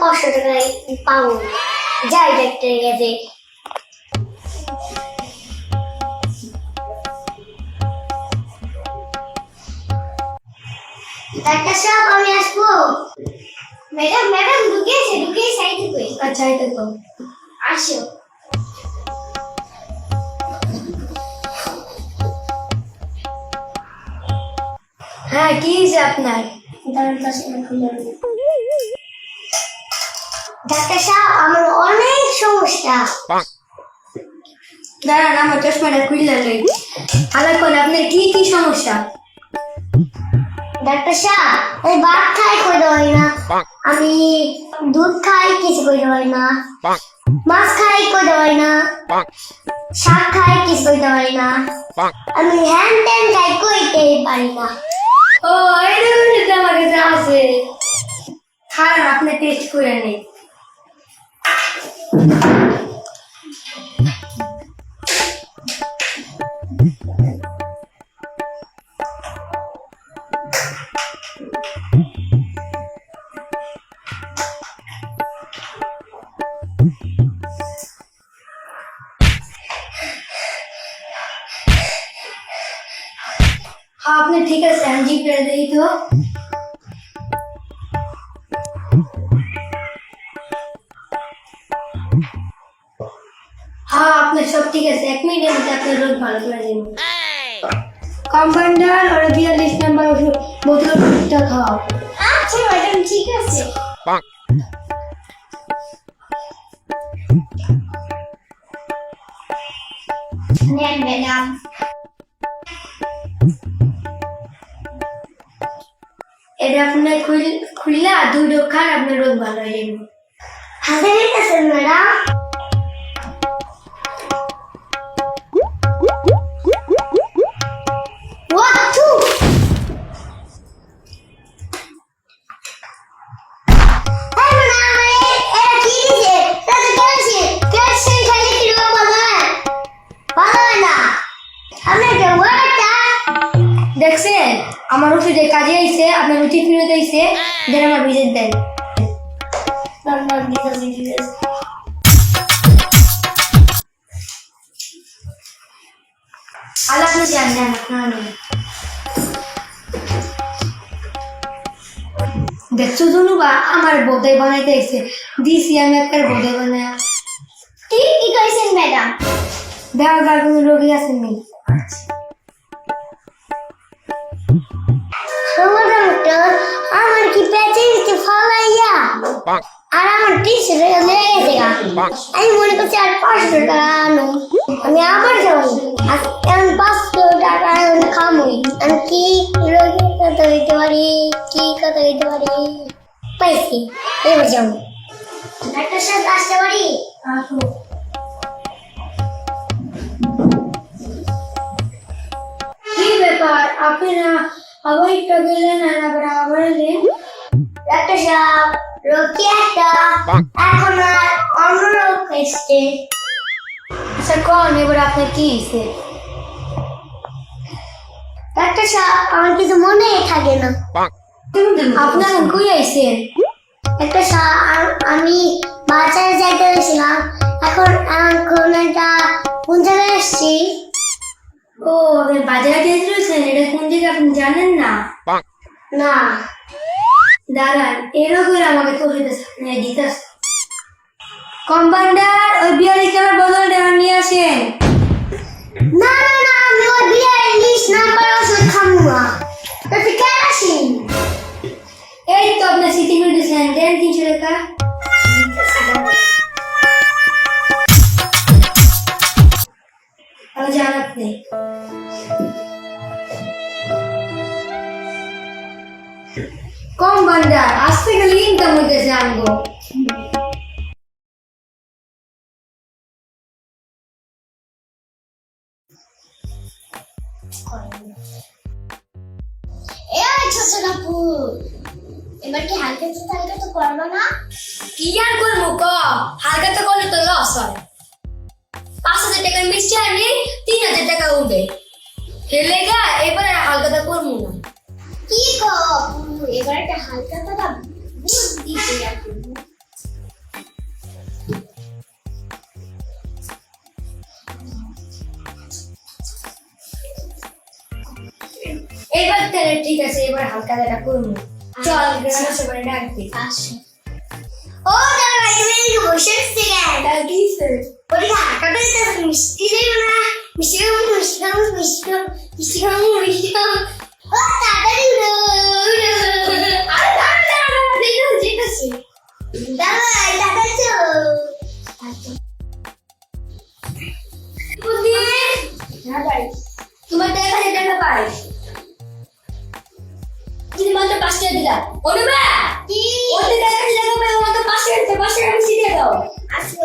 পাঁচশো টাকায় পাবো যাই ডাক্তারের কাছে ডাক্তার সাহেব আমি আসব ম্যাডাম ম্যাডাম ঢুকিয়েছে ঢুকিয়ে সাইডে কই আচ্ছা এটা তো আসো হ্যাঁ কি হয়েছে আপনার? দাঁড়ান ডাক্তার সাহেব আমার অনেক সমস্যা। দাঁড়ান আমার চশমাটা খুললে লই। হালা করে আপনার কি কি সমস্যা? ডাক্তার সাহেব আমি ভাত খাই কইতে পারি না আমি দুধ খাই কিছু কইতে পারি না। মাছ খাই কইতে পারি না। শাক খাই কিছু কইতে পারি না। আমি হ্যান ত্যান খাই কইতেই পারি না। ও কিন্তু আমার কাছে আছে। খান আপনি টেস্ট করে নেই হ্যাঁ আপনি ঠিক আছে আমি জি করে দিই তো ঠিক আছে, এক মিনিটের মধ্যে আপনার রোগ ভালো করে দেবো কম্পাউন্ডার বিয়াল্লিশ নাম্বার ওষুধ, বোতল ওষুধটা খাওয়াও আচ্ছা ম্যাডাম ঠিক আছে। দুই আপনার রোগ ভালো হয়ে যাবে। ম্যাডাম আমার ওষুধে কাজে আইছে আপনার রুচি ফিরত আইছে দেন আমার ভিজিট দেন। দিতেছি আপনি যান যান আপনার দেখছ জনু বা আমার বোধে বানাইতে আইছে। দিছি আমি একটা বোধে বানায়। ঠিক কি কইছেন ম্যাডাম? দেখা যার কোনো রোগী আছে নেই ডক্টর আমার কি দিতে ফালাইয়া আর আমার টিসে লেগে গেছে আমি মনে করছি আর পাঁচশো টাকা আনো। আমি আবার যাব আর এখন পাঁচশো টাকা খামই। আমি কি রোগীর কথা হইতে পারি? কি কথা হইতে পারি? পাইছি। এবার যাব। ডাক্তার সাহেব আসতে পারি? কি ব্যাপার? আপনি না সাহেব আচ্ছা কোন এবার কি হয়েছে ডাক্তার সাহেব আমার কিছু মনে থাকে না আপনার কই আইছেন একটা সা- আ- আমি বাজারে যাইতে গেছিলাম এখন এখন একটা কোন জায়গায় ও বাজারে গিয়ে রয়েছেন? এটা কোন জায়গা আপনি জানেন না? না। দাঁড়ান এরকম আমাকে তো হইতেছে দিতেছ কম্পাউন্ডার ওই বিয়াল্লিশ টাকার বদলটা নিয়ে আসেন। না না না আমি ওই বিয়ের লিস্ট নাম্বার ওষুধ খাব না। তাতে কেরাসিন এই তো আপনার স্মৃতি করতেছেন দেন তিনশো টাকা। এবার কি হালকা তো হালকা তো করব না? কি আর করব ক? হালকা তো করলে তো লস হয়। পাঁচ হাজার টাকার মিষ্টি আনলে তিন হাজার টাকা উঠবে হেলে গা এবার হালকাটা করব না। কি আপু, এবার একটা হালকা কথা Dito yan. এবার তাহলে ঠিক আছে এবার হালকা দেখা করবো চল গ্রামের সবাই ডাকবি আসো ও তাহলে ভাই তুমি এদিকে বসে আসছি কেন ডাকি স্যার ওদিকে হাঁটাটা দিতে মিষ্টি দেবে না মিষ্টি খাবো মিষ্টি খাবো মিষ্টি খাবো মিষ্টি খাবো মিষ্টি খাবো ও তাড়াতাড়ি হ্যাঁ ভাই। তোমার টাকা হাজার টাকা পাই। তুমি মাত্র পাঁচ টাকা দিলা। অনুবা কি? ওতে টাকা পাই মাত্র পাঁচ টাকা পাঁচ টাকা বেশি দিয়ে দাও। আসো।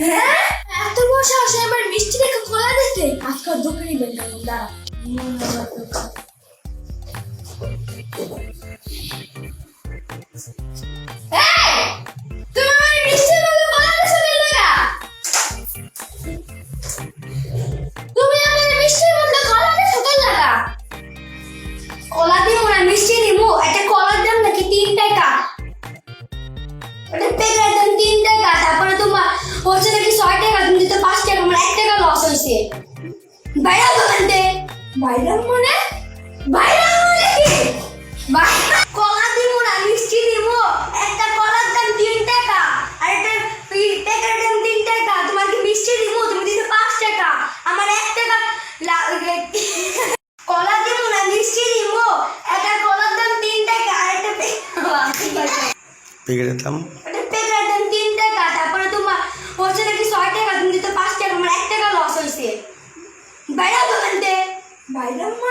হ্যাঁ? এত বসে আমার মিষ্টি খোলা দিতে আজকাল দোকানে বের দাঁড়া। বাইরা মনে? বাইরা মনে কি? কলা দিব না, মিষ্টি দিব একটা কলার দাম তিন টাকা, আর একটা পেগার দাম তিন টাকা। তোমার কি মিষ্টি দিব তুমি দিতে পাঁচ টাকা। আমার এক টাকা কলা দিব না, মিষ্টি দিব একটা কলার দাম তিন টাকা, আর একটা পে- পেকেটের দাম Era uma